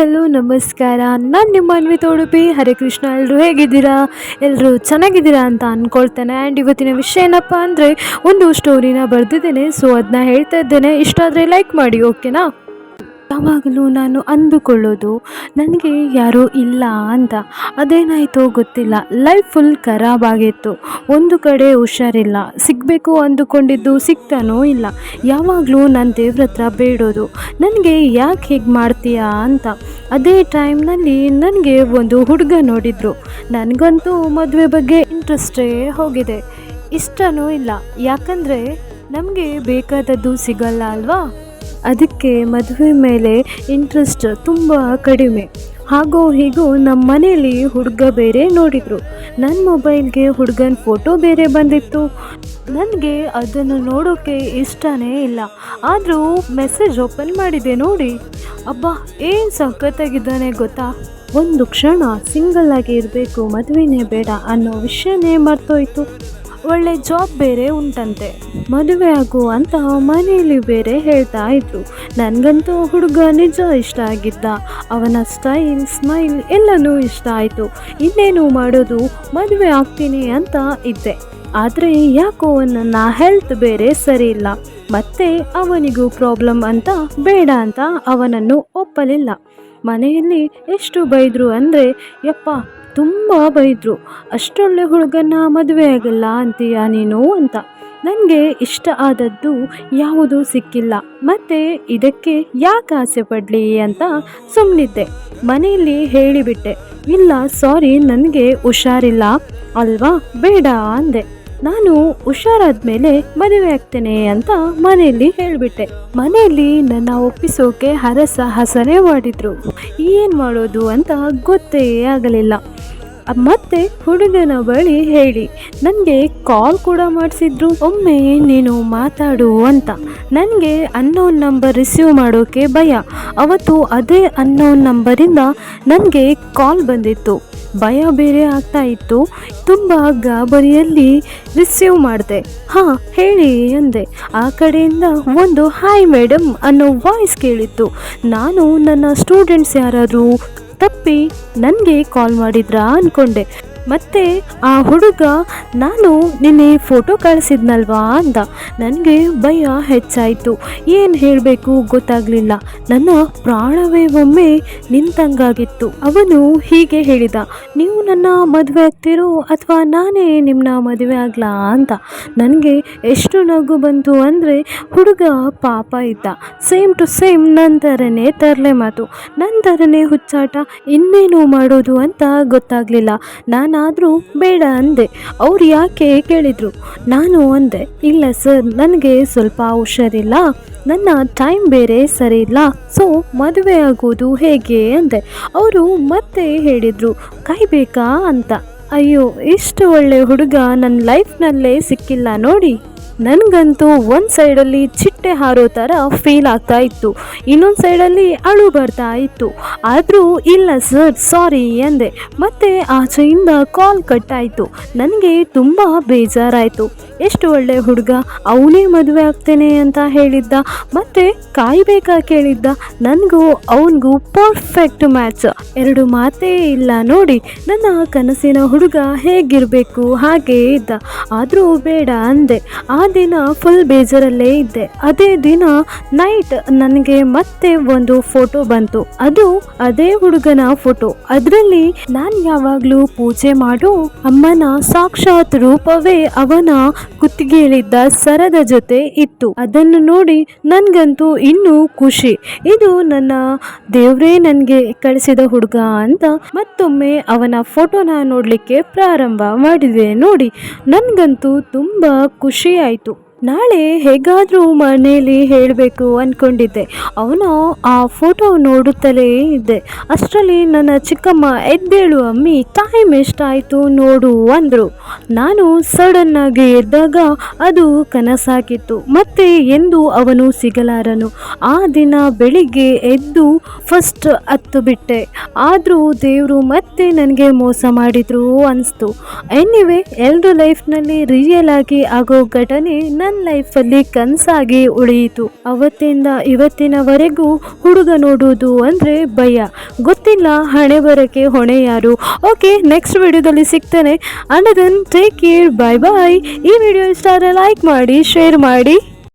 Hello, ನಮಸ್ಕಾರ. ನಾನು ನಿಮ್ಮ ಅನ್ವಿತ ಉಡುಪಿ ಹರೇ ಕೃಷ್ಣ ಎಲ್ಲರೂ ಹೇಗಿದ್ದೀರಾ? ಎಲ್ಲರೂ ಚೆನ್ನಾಗಿದ್ದೀರಾ ಅಂತ ಅಂದ್ಕೊಳ್ತೇನೆ ಆ್ಯಂಡ್ ಇವತ್ತಿನ ವಿಷಯ ಏನಪ್ಪ ಅಂದರೆ, ಒಂದು ಸ್ಟೋರಿನ ಬರೆದಿದ್ದೇನೆ. ಸೊ ಅದನ್ನ ಹೇಳ್ತಾ ಇದ್ದೇನೆ. ಇಷ್ಟ ಆದರೆ ಲೈಕ್ ಮಾಡಿ ಓಕೆನಾ ಯಾವಾಗಲೂ ನಾನು ಅಂದುಕೊಳ್ಳೋದು, ನನಗೆ ಯಾರೂ ಇಲ್ಲ ಅಂತ. ಅದೇನಾಯಿತೋ ಗೊತ್ತಿಲ್ಲ. ಲೈಫ್ ಫುಲ್ ಖರಾಬಾಗಿತ್ತು ಒಂದು ಕಡೆ ಹುಷಾರಿಲ್ಲ. ಸಿಗಬೇಕು ಅಂದುಕೊಂಡಿದ್ದು ಸಿಗ್ತಾನೋ ಇಲ್ಲ. ಯಾವಾಗಲೂ ನಾನು ದೇವ್ರ ಹತ್ರ ಬೇಡೋದು. ನನಗೆ ಯಾಕೆ ಹೇಗೆ ಮಾಡ್ತೀಯಾ ಅಂತ. ಅದೇ ಟೈಮ್ನಲ್ಲಿ ನನಗೆ ಒಂದು ಹುಡುಗ ನೋಡಿದ್ರು. ನನಗಂತೂ ಮದುವೆ ಬಗ್ಗೆ ಇಂಟ್ರೆಸ್ಟೇ ಹೋಗಿದೆ. ಇಷ್ಟನೂ ಇಲ್ಲ. ಯಾಕಂದರೆ ನಮಗೆ ಬೇಕಾದದ್ದು ಸಿಗಲ್ಲ ಅಲ್ವಾ? ಅದಕ್ಕೆ ಮದುವೆ ಮೇಲೆ ಇಂಟ್ರೆಸ್ಟ್ ತುಂಬ ಕಡಿಮೆ. ಹಾಗೋ ಹೀಗೋ ನಮ್ಮ ಮನೆಯಲ್ಲಿ ಹುಡುಗ ಬೇರೆ ನೋಡಿದರು. ನನ್ನ ಮೊಬೈಲ್ಗೆ ಹುಡುಗನ ಫೋಟೋ ಬೇರೆ ಬಂದಿತ್ತು. ನನಗೆ ಅದನ್ನು ನೋಡೋಕ್ಕೆ ಇಷ್ಟನೇ ಇಲ್ಲ. ಆದರೂ ಮೆಸೇಜ್ ಓಪನ್ ಮಾಡಿದೆ ನೋಡಿ. ಅಬ್ಬ, ಏನು ಸಖತ್ತಾಗಿದ್ದಾನೆ ಗೊತ್ತಾ? ಒಂದು ಕ್ಷಣ ಸಿಂಗಲ್ ಆಗಿ ಇರಬೇಕು, ಮದುವೆನೇ ಬೇಡ ಅನ್ನೋ ವಿಷಯನೇ ಮರ್ತೋಯ್ತು. ಒಳ್ಳೆ ಜಾಬ್ ಬೇರೆ ಉಂಟಂತೆ. ಮದುವೆ ಆಗು ಅಂತ ಮನೆಯಲ್ಲಿ ಬೇರೆ ಹೇಳ್ತಾ ಇದ್ರು. ನನಗಂತೂ ಹುಡುಗ ನಿಜ ಇಷ್ಟ ಆಗಿದ್ದ. ಅವನ ಸ್ಟೈಲ್ ಸ್ಮೈಲ್ ಎಲ್ಲನೂ ಇಷ್ಟ ಆಯಿತು. ಇನ್ನೇನು ಮಾಡೋದು? ಮದುವೆ ಆಗ್ತೀನಿ ಅಂತ ಇದ್ದೆ. ಆದರೆ ಯಾಕೋ ನನ್ನ ಹೆಲ್ತ್ ಬೇರೆ ಸರಿ ಇಲ್ಲ. ಮತ್ತೆ ಅವನಿಗೂ ಪ್ರಾಬ್ಲಮ್ ಅಂತ ಬೇಡ ಅಂತ ಅವನನ್ನು ಒಪ್ಪಲಿಲ್ಲ. ಮನೆಯಲ್ಲಿ ಎಷ್ಟು ಬೈದರು ಅಂದರೆ, ಯಪ್ಪ, ತುಂಬ ಬೈದರು. ಅಷ್ಟೊಳ್ಳೆ ಹುಡುಗನ ಮದುವೆ ಆಗಲ್ಲ ಅಂತೀಯ ನೀನು ಅಂತ. ನನಗೆ ಇಷ್ಟ ಆದದ್ದು ಯಾವುದೂ ಸಿಕ್ಕಿಲ್ಲ. ಮತ್ತು ಇದಕ್ಕೆ ಯಾಕೆ ಆಸೆ ಪಡಲಿ ಅಂತ ಸುಮ್ಮನಿದ್ದೆ ಮನೆಯಲ್ಲಿ ಹೇಳಿಬಿಟ್ಟೆ. ಇಲ್ಲ, ಸಾರಿ, ನನಗೆ ಹುಷಾರಿಲ್ಲ. ಅಲ್ವಾ? ಬೇಡ ಅಂದೆ. ನಾನು ಹುಷಾರಾದ ಮೇಲೆ ಮದುವೆ ಆಗ್ತೇನೆ ಅಂತ ಮನೆಯಲ್ಲಿ ಹೇಳ್ಬಿಟ್ಟೆ. ಮನೆಯಲ್ಲಿ ನನ್ನ ಒಪ್ಪಿಸೋಕೆ ಹರಸ ಹಸನೆ ಮಾಡಿದ್ರು. ಏನು ಮಾಡೋದು ಅಂತ ಗೊತ್ತೇ ಆಗಲಿಲ್ಲ. ಮತ್ತೆ ಹುಡುಗನ ಬಳಿ ಹೇಳಿ ನನಗೆ ಕಾಲ್ ಕೂಡ ಮಾಡಿಸಿದ್ರು, ಒಮ್ಮೆ ನೀನು ಮಾತಾಡು ಅಂತ. ನನಗೆ ಅನ್ನೋನ್ ನಂಬರ್ ರಿಸೀವ್ ಮಾಡೋಕೆ ಭಯ. ಅವತ್ತು ಅದೇ ಅನ್ನೋನ್ ನಂಬರಿಂದ ನನಗೆ ಕಾಲ್ ಬಂದಿತ್ತು. ಭಯ ಬೇರೆ ಆಗ್ತಾ ಇತ್ತು. ತುಂಬ ಗಾಬರಿಯಲ್ಲಿ ರಿಸೀವ್ ಮಾಡಿದೆ. ಹಾಂ, ಹೇಳಿ ಅಂದೆ ಆ ಕಡೆಯಿಂದ ಒಂದು ಹಾಯ್ ಮೇಡಮ್ ಅನ್ನೋ ವಾಯ್ಸ್ ಕೇಳಿತ್ತು. ನಾನು ನನ್ನ ಸ್ಟೂಡೆಂಟ್ಸ್ ಯಾರಾದರೂ ತಪ್ಪಿ ನನಗೆ ಕಾಲ್ ಮಾಡಿದ್ರಾ ಅಂದ್ಕೊಂಡೆ ಮತ್ತೆ ಆ ಹುಡುಗ, ನಾನು ನಿನ್ನೆ ಫೋಟೋ ಕಳಿಸಿದ್ನಲ್ವಾ? ಅಂದ. ನನಗೆ ಭಯ ಹೆಚ್ಚಾಯಿತು. ಏನು ಹೇಳಬೇಕು ಗೊತ್ತಾಗಲಿಲ್ಲ. ನನ್ನ ಪ್ರಾಣವೇ ಒಮ್ಮೆ ನಿಂತಂಗಾಗಿತ್ತು. ಅವನು ಹೀಗೆ ಹೇಳಿದ. ನೀವು ನನ್ನ ಮದುವೆ ಆಗ್ತಿರೋ ಅಥವಾ ನಾನೇ ನಿಮ್ಮನ್ನ ಮದುವೆ ಆಗ್ಲಾ? ಅಂತ ನನಗೆ ಎಷ್ಟು ನಗು ಬಂತು ಅಂದರೆ ಹುಡುಗ ಪಾಪ ಇದ್ದ. ಸೇಮ್ ಟು ಸೇಮ್ ನನ್ನ ಥರನೇ ತರಲೆ ಮಾತು. ನನ್ನ ಥರನೇ ಹುಚ್ಚಾಟ ಇನ್ನೇನು ಮಾಡೋದು ಅಂತ ಗೊತ್ತಾಗಲಿಲ್ಲ. ನಾನಾದರೂ ಬೇಡ ಅಂದೆ. ಅವ್ರು ಯಾಕೆ ಕೇಳಿದರು? ನಾನು ಅಂದೆ, ಇಲ್ಲ ಸರ್, ನನಗೆ ಸ್ವಲ್ಪ ಹುಷಾರಿಲ್ಲ. ನನ್ನ ಟೈಮ್ ಬೇರೆ ಸರಿ ಇಲ್ಲ. ಸೊ ಮದುವೆ ಆಗೋದು ಹೇಗೆ ಅಂದೆ. ಅವರು ಮತ್ತೆ ಹೇಳಿದರು ಕಾಯ್ಬೇಕಾ ಅಂತ. ಅಯ್ಯೋ, ಇಷ್ಟು ಒಳ್ಳೆ ಹುಡುಗ ನನ್ನ ಲೈಫ್ನಲ್ಲೇ ಸಿಕ್ಕಿಲ್ಲ ನೋಡಿ. ನನಗಂತೂ ಒಂದು ಸೈಡಲ್ಲಿ ಚಿಟ್ಟೆ ಹಾರೋ ಥರ ಫೀಲ್ ಆಗ್ತಾ ಇತ್ತು, ಇನ್ನೊಂದು ಸೈಡಲ್ಲಿ ಅಳು ಬರ್ತಾ ಇತ್ತು. ಆದರೂ ಇಲ್ಲ ಸರ್ ಸಾರಿ ಎಂದೆ. ಮತ್ತೆ ಆಚೆಯಿಂದ ಕಾಲ್ ಕಟ್ಟಾಯಿತು. ನನಗೆ ತುಂಬ ಬೇಜಾರಾಯಿತು. ಎಷ್ಟು ಒಳ್ಳೆ ಹುಡುಗ, ಅವನೇ ಮದುವೆ ಆಗ್ತೇನೆ ಅಂತ ಹೇಳಿದ್ದ, ಮತ್ತೆ ಕಾಯ್ಬೇಕಾ ಕೇಳಿದ್ದ, ನನಗೂ ಅವನಿಗೂ ಪರ್ಫೆಕ್ಟ್ ಮ್ಯಾಚ್ ಎರಡು ಮಾತೇ ಇಲ್ಲ ನೋಡಿ, ನನ್ನ ಕನಸಿನ ಹುಡುಗ ಹೇಗಿರಬೇಕು ಹಾಗೇ ಇದ್ದ. ಆದರೂ ಬೇಡ ಅಂದೆ. ಆ ದಿನ ಫುಲ್ ಬೇಜಾರಲ್ಲೇ ಇದ್ದೆ. ಅದೇ ದಿನ ನೈಟ್ ನನಗೆ ಮತ್ತೆ ಒಂದು ಫೋಟೋ ಬಂತು. ಅದು ಅದೇ ಹುಡುಗನ ಫೋಟೋ ಅದರಲ್ಲಿ ನಾನು ಯಾವಾಗಲೂ ಪೂಜೆ ಮಾಡೋ ಅಮ್ಮನ ಸಾಕ್ಷಾತ್ ರೂಪವೇ ಅವನ ಕುತ್ತಿಗೆಯಲ್ಲಿದ್ದ ಸರದ ಜೊತೆ ಇತ್ತು. ಅದನ್ನು ನೋಡಿ ನನಗಂತೂ ಇನ್ನೂ ಖುಷಿ. ಇದು ನನ್ನ ದೇವರೇ ನನಗೆ ಕಳಿಸಿದ ಹುಡುಗ ಅಂತ ಮತ್ತೊಮ್ಮೆ ಅವನ ಫೋಟೋನ ನೋಡಲಿಕ್ಕೆ ಪ್ರಾರಂಭ ಮಾಡಿದೆ ನೋಡಿ. ನನಗಂತೂ ತುಂಬ ಖುಷಿ ಆಯಿತು. Donc ನಾಳೆ ಹೇಗಾದರೂ ಮನೆಯಲ್ಲಿ ಹೇಳಬೇಕು ಅಂದ್ಕೊಂಡಿದ್ದೆ ಅವನು ಆ ಫೋಟೋ ನೋಡುತ್ತಲೇ ಇದ್ದೆ. ಅಷ್ಟರಲ್ಲಿ ನನ್ನ ಚಿಕ್ಕಮ್ಮ ಎದ್ದೇಳು, ಅಮ್ಮಿ ಟೈಮ್ ಎಷ್ಟಾಯಿತು ನೋಡು, ಅಂದರು. ನಾನು ಸಡನ್ನಾಗಿ ಎದ್ದಾಗ ಅದು ಕನಸಾಗಿತ್ತು. ಮತ್ತೆ ಎಂದು ಅವನು ಸಿಗಲಾರನು. ಆ ದಿನ ಬೆಳಿಗ್ಗೆ ಎದ್ದು ಫಸ್ಟ್ ಹತ್ತು ಬಿಟ್ಟೆ ಆದರೂ ದೇವರು ಮತ್ತೆ ನನಗೆ ಮೋಸ ಮಾಡಿದ್ರು ಅನಿಸ್ತು. ಎನಿವೆ ಎಲ್ಲರೂ ಲೈಫ್ನಲ್ಲಿ ರಿಯಲ್ ಆಗಿ ಆಗೋ ಘಟನೆ ನನ್ನ ಲೈಫಲ್ಲಿ ಕನಸಾಗಿ ಉಳಿಯಿತು. ಅವತ್ತಿಂದ ಇವತ್ತಿನವರೆಗೂ ಹುಡುಗ ನೋಡುವುದು ಅಂದರೆ ಭಯ. ಗೊತ್ತಿಲ್ಲ ಹಣೆ ಬರೋಕ್ಕೆ ಹೊಣೆ ಯಾರು. ಓಕೆ ನೆಕ್ಸ್ಟ್ ವಿಡಿಯೋದಲ್ಲಿ ಸಿಗ್ತಾನೆ. And then take care bye bye ಈ ವಿಡಿಯೋ ಇಷ್ಟ ಆದರೆ ಲೈಕ್ ಮಾಡಿ ಶೇರ್ ಮಾಡಿ.